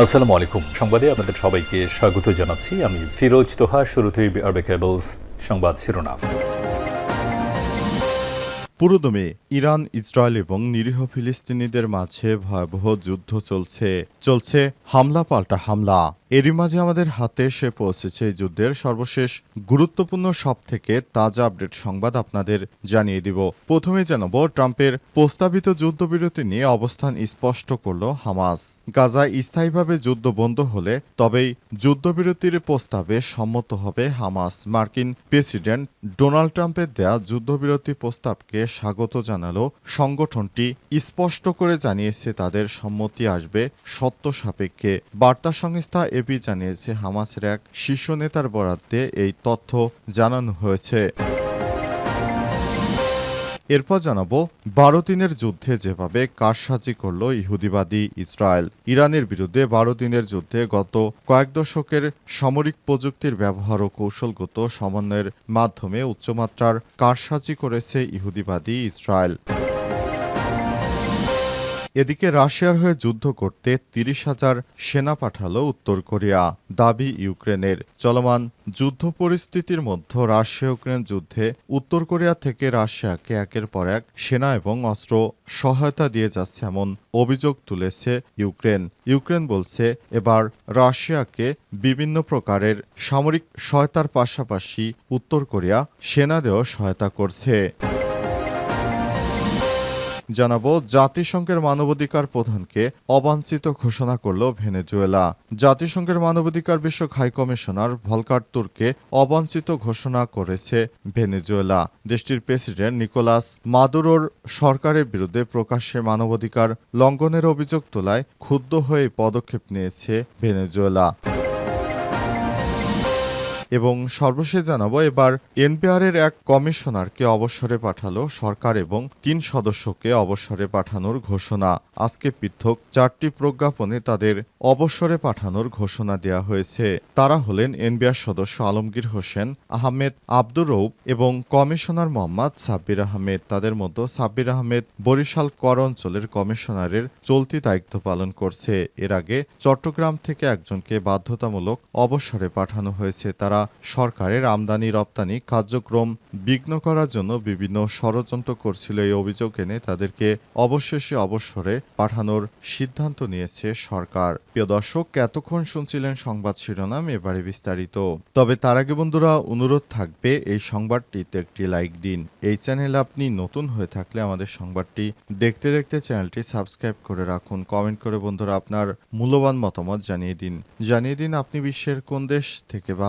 আসসালামু আলাইকুম। সংবাদে আপনাদের সবাইকে স্বাগত জানাচ্ছি। আমি ফিরোজ তোহা শুরুতেই আরবে কেবলস সংবাদ শিরোনাম। পুরোদমে ইরান, ইসরায়েল এবং নিরীহ ফিলিস্তিনিদের মাঝে ভয়াবহ যুদ্ধ চলছে। চলছে হামলা পাল্টা হামলা। এরই মাঝে আমাদের হাতে এসে পৌঁছেছে এই যুদ্ধের সর্বশেষ গুরুত্বপূর্ণ সব থেকে তাজা আপডেট সংবাদ আপনাদের জানিয়ে দিব। প্রথমে জানাব, ট্রাম্পের প্রস্তাবিত যুদ্ধবিরতি নিয়ে অবস্থান স্পষ্ট করল হামাস। গাজায় স্থায়ীভাবে যুদ্ধ বন্ধ হলে তবেই যুদ্ধবিরতির প্রস্তাবে সম্মত হবে হামাস। মার্কিন প্রেসিডেন্ট ডোনাল্ড ট্রাম্পের দেয়া যুদ্ধবিরতি প্রস্তাবকে স্বাগত জানালো সংগঠনটি স্পষ্ট করে জানিয়েছে, তাদের সম্মতি আসবে সত্য সাপেক্ষে। বার্তা সংস্থা এবি জানিয়েছে, হামাসের এক শীর্ষ নেতার বরাদ্দে এই তথ্য জানানো হয়েছে। এরপর জানাব বারো দিনের যুদ্ধে যেভাবে কারসাজি করল ইহুদিবাদী ইসরায়েল, ইরানের বিরুদ্ধে বারো দিনের যুদ্ধে গত কয়েক দশকের সামরিক প্রযুক্তির ব্যবহার ও কৌশলগত সমন্বয়ের মাধ্যমে উচ্চমাত্রার কারসাজি করেছে ইহুদিবাদী ইসরায়েল। এদিকে রাশিয়ার হয়ে যুদ্ধ করতে তিরিশ হাজার সেনা পাঠালো উত্তর কোরিয়া। দাবি ইউক্রেনের। চলমান যুদ্ধ পরিস্থিতির মধ্যে রাশিয়া ইউক্রেন যুদ্ধে উত্তর কোরিয়া থেকে রাশিয়াকে একের পর এক সেনা এবং অস্ত্র সহায়তা দিয়ে যাচ্ছে এমন অভিযোগ তুলেছে ইউক্রেন। ইউক্রেন বলছে, এবার রাশিয়াকে বিভিন্ন প্রকারের সামরিক সহায়তার পাশাপাশি উত্তর কোরিয়া সেনাদেও সহায়তা করছে। জানাব, জাতিসংঘের মানবাধিকার প্রধানকে অবাঞ্ছিত ঘোষণা করল ভেনেজুয়েলা। জাতিসংঘের মানবাধিকার বিষয়ক হাই কমিশনার ভলকার তুর্কে অবাঞ্ছিত ঘোষণা করেছে ভেনেজুয়েলা। দেশটির প্রেসিডেন্ট নিকোলাস মাদুরোর সরকারের বিরুদ্ধে প্রকাশ্যে মানবাধিকার লঙ্ঘনের অভিযোগ তোলায় ক্ষুব্ধ হয়ে পদক্ষেপ নিয়েছে ভেনেজুয়েলা। এবং সর্বশেষ জানাব, এবার এনপিআর এর এক কমিশনারকে অবসরে পাঠালো সরকার এবং তিন সদস্যকে অবসরে পাঠানোর ঘোষণা। আজকে পৃথক চারটি প্রজ্ঞাপনে তাদের অবসরে পাঠানোর ঘোষণা দেওয়া হয়েছে। তারা হলেন এনবিআর সদস্য আলমগীর হোসেন, আহমেদ আব্দুর রৌফ এবং কমিশনার মোহাম্মদ সাব্বির আহমেদ। তাদের মধ্যে সাব্বির আহমেদ বরিশাল কর অঞ্চলের কমিশনারের চলতি দায়িত্ব পালন করছে। এর আগে চট্টগ্রাম থেকে একজনকে বাধ্যতামূলক অবসরে পাঠানো হয়েছে। তারা সরকারের আমদানি রপ্তানি কার্যক্রম বিঘ্ন করার জন্য বিভিন্ন ষড়যন্ত্র করছিল এই অভিযোগ এনে তাদেরকে অবশেষে অবসরে পাঠানোর সিদ্ধান্ত নিয়েছে সরকার। প্রিয় দর্শক, এতক্ষণ শুনছিলেন সংবাদ শিরোনাম, এবারে বিস্তারিত। তবে তার আগে বন্ধুরা, অনুরোধ থাকবে এই সংবাদটিতে একটি লাইক দিন। এই চ্যানেল আপনি নতুন হয়ে থাকলে আমাদের সংবাদটি দেখতে দেখতে চ্যানেলটি সাবস্ক্রাইব করে রাখুন। কমেন্ট করে বন্ধুরা আপনার মূল্যবান মতামত জানিয়ে দিন। জানিয়ে দিন আপনি বিশ্বের কোন দেশ থেকে বা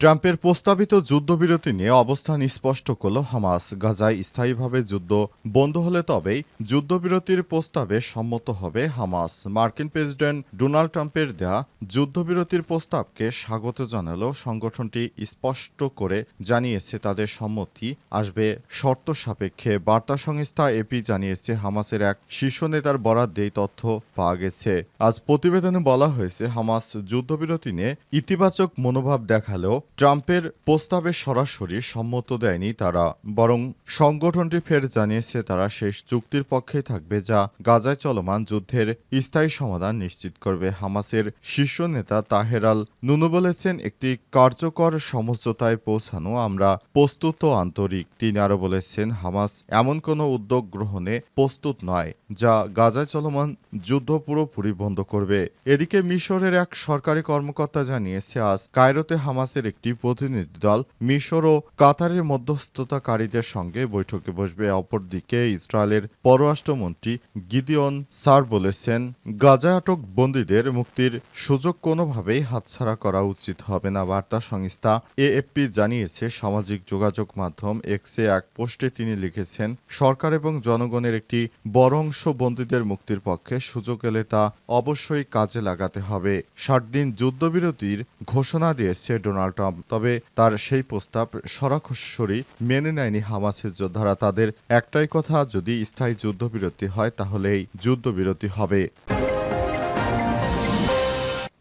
ট্রাম্পের প্রস্তাবিত যুদ্ধবিরতি নিয়ে অবস্থান স্পষ্ট করল হামাস। গাজায় স্থায়ীভাবে যুদ্ধ বন্ধ হলে তবেই যুদ্ধবিরতির প্রস্তাবে সম্মত হবে হামাস। মার্কিন প্রেসিডেন্ট ডোনাল্ড ট্রাম্পের দেয়া যুদ্ধবিরতির প্রস্তাবকে স্বাগত জানালো সংগঠনটি স্পষ্ট করে জানিয়েছে তাদের সম্মতি। আসবে শর্ত সাপেক্ষে বার্তা সংস্থা এপি জানিয়েছে হামাসের এক শীর্ষ নেতার বরাদ্দে এই তথ্য পাওয়া গেছে। আজ প্রতিবেদনে বলা হয়েছে, হামাস যুদ্ধবিরতি নিয়ে ইতিবাচক মনোভাব দেখালেও ট্রাম্পের প্রস্তাবে সরাসরি সম্মত দেয়নি তারা, বরং সংগঠনটি ফের জানিয়েছে তারা শেষ চুক্তির পক্ষেই থাকবে যা গাজায় চলমান যুদ্ধের স্থায়ী সমাধান নিশ্চিত করবে। হামাসের শীর্ষ নেতা তাহেরাল নুনু বলেছেন, একটি কার্যকর সমঝোতায় পৌঁছানো আমরা প্রস্তুত আন্তরিক। তিনি আরও বলেছেন, হামাস এমন কোনো উদ্যোগ গ্রহণে প্রস্তুত নয় যা গাজায় চলমান যুদ্ধ পুরোপুরি বন্ধ করবে। এদিকে মিশরের এক সরকারি কর্মকর্তা জানিয়েছে, আজ কায়রোতে হামাসের একটি প্রতিনিধি দল মিশর ও কাতারের মধ্যস্থতাকারীদের সঙ্গে বৈঠকে বসবে। অপরদিকে ইসরায়েলের পররাষ্ট্রমন্ত্রী গিদিয়ন সার বলেছেন গাজায় আটক বন্দীদের মুক্তির সুযোগ কোনোভাবেই হাতছাড়া করা উচিত হবে না। বার্তা সংস্থা এএফপি জানিয়েছে, সামাজিক যোগাযোগ মাধ্যম এক্সে এক পোস্টে তিনি লিখেছেন, সরকার এবং জনগণের একটি বড় অংশ বন্দীদের মুক্তির পক্ষে সুযোগ এলে তা অবশ্যই কাজে লাগাতে হবে। ষাট দিন যুদ্ধবিরতির ঘোষণা দিয়েছে ডোনাল্ড ট্রাম্প। তবে তার সেই প্রস্তাব সরাসরি মেনে নেয়নি হামাসের যোদ্ধারা। তাদের একটাই কথা, যদি স্থায়ী যুদ্ধবিরতি হয় তাহলেই যুদ্ধবিরতি হবে।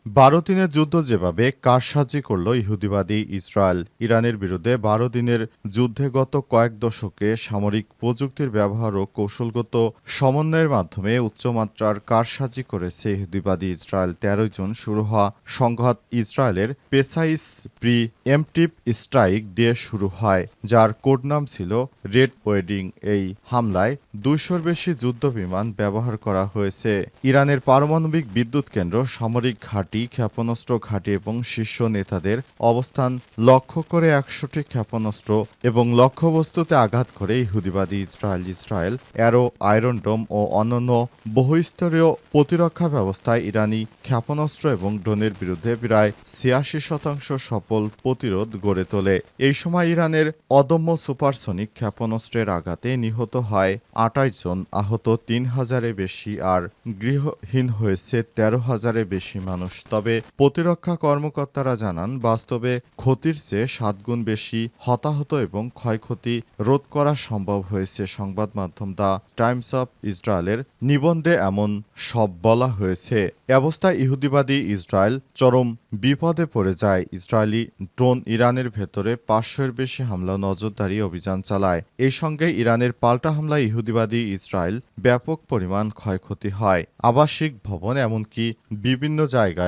বারো দিনের যুদ্ধ যেভাবে কারসাজি করল ইহুদিবাদী ইসরায়েল, ইরানের বিরুদ্ধে বারো দিনের যুদ্ধে গত কয়েক দশকে সামরিক প্রযুক্তির ব্যবহার ও কৌশলগত সমন্বয়ের মাধ্যমে উচ্চমাত্রার কারসাজি করেছে ইহুদিবাদী ইসরায়েল। তেরোই জুন শুরু হওয়া সংঘাত ইসরায়েলের পেসাইস প্রি এমটিভ স্ট্রাইক দিয়ে শুরু হয়, যার কোডনাম ছিল রেড ওয়েডিং। এই হামলায় দুইশোর বেশি যুদ্ধ বিমান ব্যবহার করা হয়েছে। ইরানের পারমাণবিক বিদ্যুৎ কেন্দ্র সামরিক ঘাঁটি ক্ষেপণাস্ত্র ঘাঁটি এবং শীর্ষ নেতাদের অবস্থান লক্ষ্য করে একশোটি ক্ষেপণাস্ত্র এবং লক্ষ্যবস্তুতে আঘাত করে ইহুদিবাদী Israel Israel, Arrow, Iron Dome ও অন্যান্য বহুস্তরীয় প্রতিরক্ষা ব্যবস্থায় ইরানি ক্ষেপণাস্ত্র এবং ড্রোনের বিরুদ্ধে প্রায় ছিয়াশি শতাংশ সফল প্রতিরোধ গড়ে তোলে। এই সময় ইরানের অদম্য সুপারসনিক ক্ষেপণাস্ত্রের আঘাতে নিহত হয় আটাইশ জন, আহত তিন হাজারে বেশি আর গৃহহীন হয়েছে তেরো হাজারে বেশি মানুষ। তবে প্রতিরক্ষা কর্মকর্তারা জানান, বাস্তবে ক্ষতির চেয়ে সাতগুণ বেশি হতাহত এবং ক্ষয়ক্ষতি রোধ করা সম্ভব হয়েছে, সংবাদ মাধ্যম দ্য টাইমস অফ ইসরায়েলের নিবন্ধে এমন সব বলা হয়েছে। অবস্থায় ইহুদিবাদী ইসরায়েল চরম বিপদে পড়ে যায়। ইসরায়েলি ড্রোন ইরানের ভেতরে পাঁচশোর বেশি হামলা নজরদারি অভিযান চালায়। এই সঙ্গে ইরানের পাল্টা হামলায় ইহুদিবাদী ইসরায়েল ব্যাপক পরিমাণ ক্ষয়ক্ষতি হয়। আবাসিক ভবন এমনকি বিভিন্ন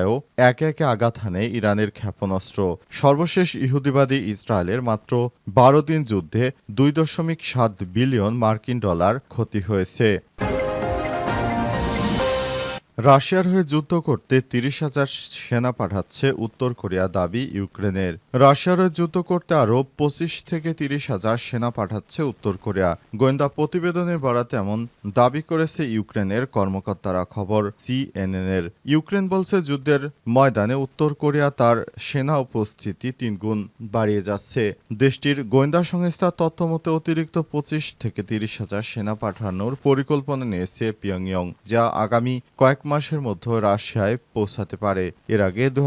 জায়গায়ও একে একে আঘাত হানে ইরানের ক্ষেপণাস্ত্র। সর্বশেষ ইহুদিবাদী ইসরায়েলের মাত্র বারো দিন যুদ্ধে দুই দশমিক সাত বিলিয়ন মার্কিন ডলার ক্ষতি হয়েছে। রাশিয়ার হয়ে যুদ্ধ করতে তিরিশ হাজার সেনা পাঠাচ্ছে উত্তর কোরিয়া দাবি ইউক্রেনের। রাশিয়ার হয়ে যুদ্ধ করতে আরও পঁচিশ থেকে তিরিশ হাজার সেনা পাঠাচ্ছে উত্তর কোরিয়া। গোয়েন্দা প্রতিবেদনের বরাতে এমন দাবি করেছে ইউক্রেনের কর্মকর্তারা খবর সিএনএনের। ইউক্রেন বলছে যুদ্ধের ময়দানে উত্তর কোরিয়া তার সেনা উপস্থিতি তিনগুণ বাড়িয়ে যাচ্ছে। দেশটির গোয়েন্দা সংস্থার তথ্য মতে অতিরিক্ত পঁচিশ থেকে তিরিশ হাজার সেনা পাঠানোর পরিকল্পনা নিয়েছে পিয়ংইয়ং, যা আগামী কয়েক মাসের মধ্যে রাশিয়ায় পৌঁছাতে পারে। এর আগে দু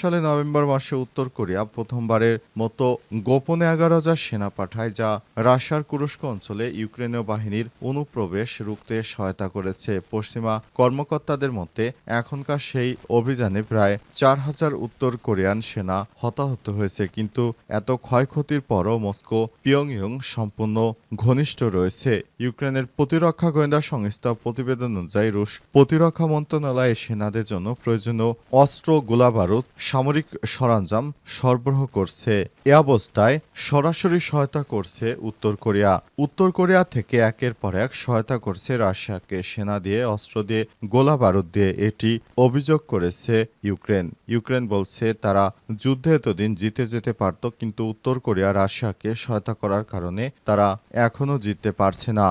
সালে নভেম্বর মাসে উত্তর কোরিয়া প্রথমবারের মতো গোপনে এগারো হাজার সেনা পাঠায়, যা রাশিয়ার কুরস্ক অঞ্চলে ইউক্রেনীয় বাহিনীর অনুপ্রবেশ রুখতে সহায়তা করেছে। পশ্চিমা কর্মকর্তাদের মতে, এখনকার সেই অভিযানে প্রায় চার হাজার উত্তর কোরিয়ান সেনা হতাহত হয়েছে, কিন্তু এত ক্ষয়ক্ষতির পরও মস্কো, পিয়ংইয়ং সম্পূর্ণ ঘনিষ্ঠ রয়েছে। ইউক্রেনের প্রতিরক্ষা গোয়েন্দা সংস্থা প্রতিবেদন অনুযায়ী, রুশ প্রতিরক্ষা মন্ত্রণালয় সেনাদের জন্য প্রয়োজনীয় অস্ত্র, গোলাবারুদ, সামরিক সরঞ্জাম সরবরাহ করছে। এ অবস্থায় সরাসরি সহায়তা করছে উত্তর কোরিয়া। উত্তর কোরিয়া থেকে একের পর এক সহায়তা করছে রাশিয়াকে সেনা দিয়ে অস্ত্র দিয়ে গোলা বারুদ দিয়ে এটি অভিযোগ করেছে ইউক্রেন। ইউক্রেন বলছে তারা যুদ্ধে এতদিন জিতে যেতে পারত, কিন্তু উত্তর কোরিয়া রাশিয়াকে সহায়তা করার কারণে তারা এখনও জিততে পারছে না।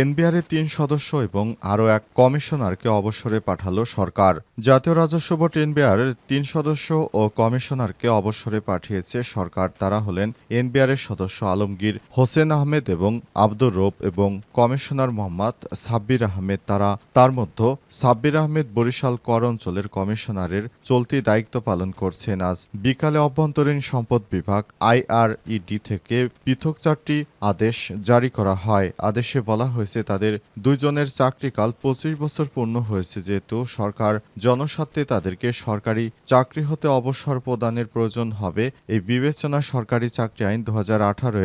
এনবিআরের তিন সদস্য এবং আরও এক কমিশনারকে অবসরে পাঠালো সরকার। জাতীয় রাজস্ব বোর্ড এনবিআরের তিন সদস্য ও কমিশনারকে অবসরে পাঠিয়েছে সরকার। তারা হলেন এনবিআরের সদস্য আলমগীর, হোসেন আহমেদ এবং আব্দুর রব এবং কমিশনার মোহাম্মদ সাব্বির আহমেদ। তারা তার মধ্যে সাব্বির আহমেদ বরিশাল কর অঞ্চলের কমিশনারের চলতি দায়িত্ব পালন করছেন। আজ বিকালে অভ্যন্তরীণ সম্পদ বিভাগ আইআরইডি থেকে পৃথক চারটি আদেশ জারি করা হয়। আদেশে বলা হয়েছে তাদের দুইজনের চাকরিকাল পঁচিশ বছর পূর্ণ হয়েছে, যেহেতু সরকার জনস্বার্থে তাদেরকে সরকারি চাকরি হতে অবসর প্রদানের প্রয়োজন হবে। এই বিবেচনা সরকারি চাকরি আইন দু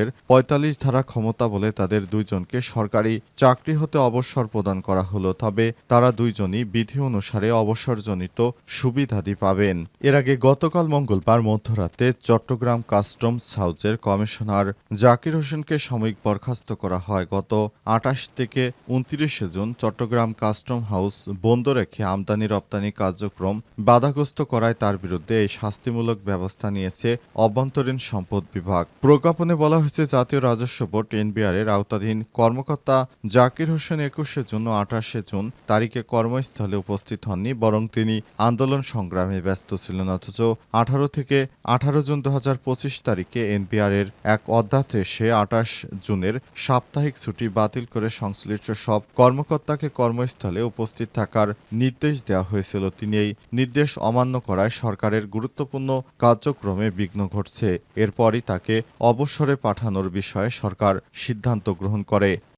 এর পঁয়তাল্লিশ ধারা ক্ষমতা বলে তাদের দুইজনকে সরকারি চাকরি হতে অবসর প্রদান করা হলো, তবে তারা দুইজনই বিধি অনুসারে অবসরজনিত সুবিধাদি পাবেন। এর আগে গতকাল মঙ্গলবার মধ্যরাতে চট্টগ্রাম কাস্টমস হাউসের কমিশনার জাকির হোসেনকে সাময়িক বরখাস্ত করা হয়। গত আটাশ থেকে উনত্রিশে জুন চট্টগ্রাম কাস্টম হাউস বন্ধ রেখে আমদানি রপ্তানি কার্যক্রম বাধাগ্রস্ত করায় তার বিরুদ্ধে এই শাস্তিমূলক ব্যবস্থা নিয়েছে অভ্যন্তরীণ সম্পদ বিভাগ। প্রজ্ঞাপনে বলা হয়েছে, জাতীয় রাজস্ব বোর্ড এনবিআর এর আওতাধীন কর্মকর্তা জাকির হোসেন একুশে জুন ও আঠাশে জুন তারিখে কর্মস্থলে উপস্থিত হননি, বরং তিনি আন্দোলন সংগ্রামে ব্যস্ত ছিলেন, অথচ আঠারো থেকে আঠারো জুন দু হাজার পঁচিশ তারিখে এনবিআর এর এক অধ্যাদেশে আঠাশ জুনের সাপ্তাহিক ছুটি বাতিল করে সংশ্লিষ্ট সব কর্মকর্তাকে কর্মস্থলে উপস্থিত থাকার নির্দেশ দেওয়া হয়েছিল। তিনি এই নির্দেশ অমান্য করায় সরকারের গুরুত্বপূর্ণ কার্যক্রমে বিঘ্ন ঘটছে। এরপরই তাকে অবসরে পাঠানোর বিষয়ে সরকার সিদ্ধান্ত গ্রহণ করে।